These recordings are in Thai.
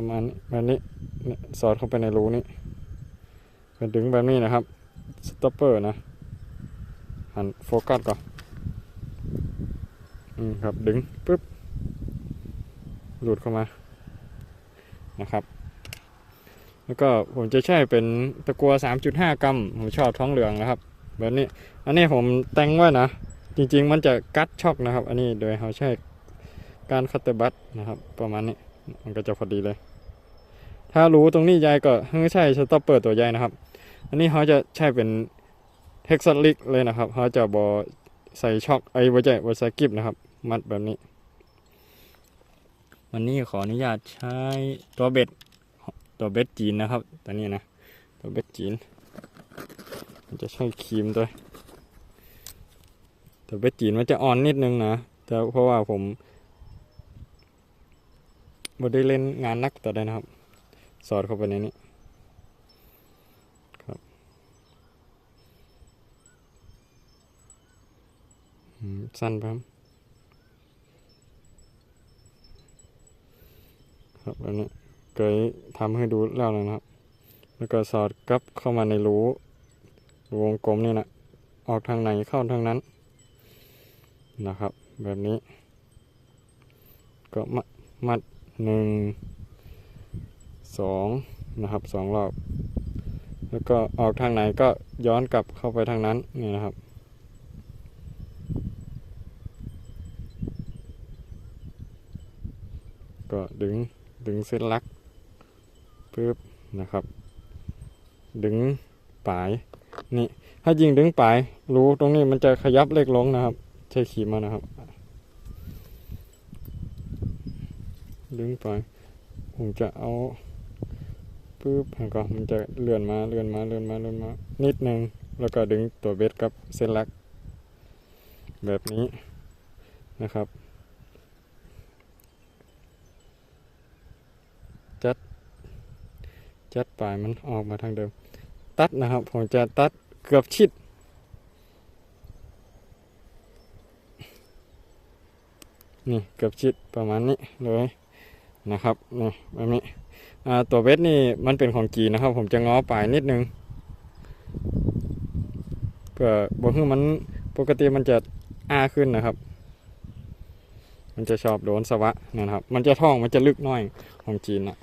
ประมาณนี้แบบนี้สอดเข้าไปในรูนี้เป็นดึงแบบนี้นะครับสต็อปเปอร์นะหันโฟกัสก่อนอืมครับดึงปุ๊บหลุดเข้ามานะครับ แล้วก็ผมจะใช้เป็นตะกัว 3.5 กรัม ผมชอบท้องเหลืองนะครับ แบบนี้ อันนี้ผมแต่งไว้นะ จริง ๆ มันจะกัดช็อกนะครับ อันนี้โดยเขาใช้การคัตเตอร์บัตนะครับ ประมาณนี้ มันก็จะพอดีเลย ถ้ารู้ตรงนี้ใหญ่ก็ให้ใช้สต็อปเปอร์ตัวใหญ่นะครับ อันนี้เขาจะใช้เป็นเท็กซัสลิกเลยนะครับเขาจะบอใส่ช็อกไอ้บอใจบอใส่กิบนะครับ มัดแบบนี้ วันนี้ขออนุญาตใช้ตัวเบ็ดตัวเบ็ดจีนนะครับตัวนี้นะตัวเบ็ดจีนมันจะใช้ครีมด้วยตัวเบ็ดจีนมันจะอ่อนนิดนึงนะแต่เพราะว่าผมบ่ได้เล่นงานนักต่อได้นะครับ สอดเข้าไปในนี้ครับสั้นไปครับครับแบบนี้เคยทำให้ดูแล้วนะครับ แล้วก็สอดกลับเข้ามาในรูวงกลมนี่นะออกทางไหนเข้าทางนั้นนะครับ แบบนี้ ก็มัดหนึ่ง สองนะครับสองรอบ แล้วก็ออกทางไหนก็ย้อนกลับเข้าไปทางนั้นนี่นะครับ ก็ดึงดึงเส้นลักปึ๊บนะครับ ดึงปลายนี่ถ้ายิงดึงปลายรู้ตรงนี้มันจะขยับเล็กลงนะครับใช้ขีมมานะครับ ดึงปลายผมจะเอา ปึ๊บแล้วก็มันจะเลื่อนมาเลื่อนมาเลื่อนมาเลื่อนมานิดนึง แล้วก็ดึงตัวเบ็ดกับเส้นลัก แบบนี้นะครับ จัด จัดปลายมันออกมาทางเดิม ตัดนะครับ ผมจะตัดเกือบชิดนี่เกือบชิดประมาณนี้เลย นะครับนี่แบบนี้ตัวเวทนี่มันเป็นของจีนนะครับ ผมจะง้อปลายนิดนึงเพื่อบอกให้มันปกติมันจะอ้าขึ้นนะครับ มันจะชอบโดนสวะนะครับ มันจะท่องมันจะลึกน้อยของจีนนะ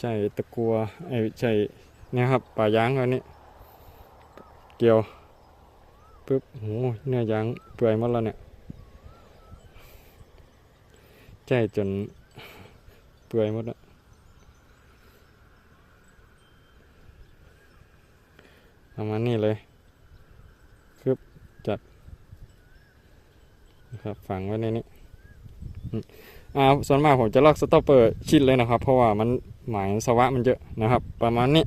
ใช่ตะกัวไอ้ใช่เนี่ยครับป่ายางอันนี้ เกี่ยวปึ๊บโหเนื้อยางเปื่อยหมดแล้วเนี่ย ใช่จนเปื่อยหมดแล้วประมาณนี้เลยคึบจัดนะครับฝังไว้ในนี้อ่าส่วนมากผมจะลอกสต็อปเปอร์ชิดเลยนะครับ เพราะว่ามันหมายสวะมันเยอะนะครับ ประมาณนี้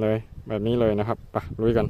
เลยแบบนี้เลยนะครับไปลุยกัน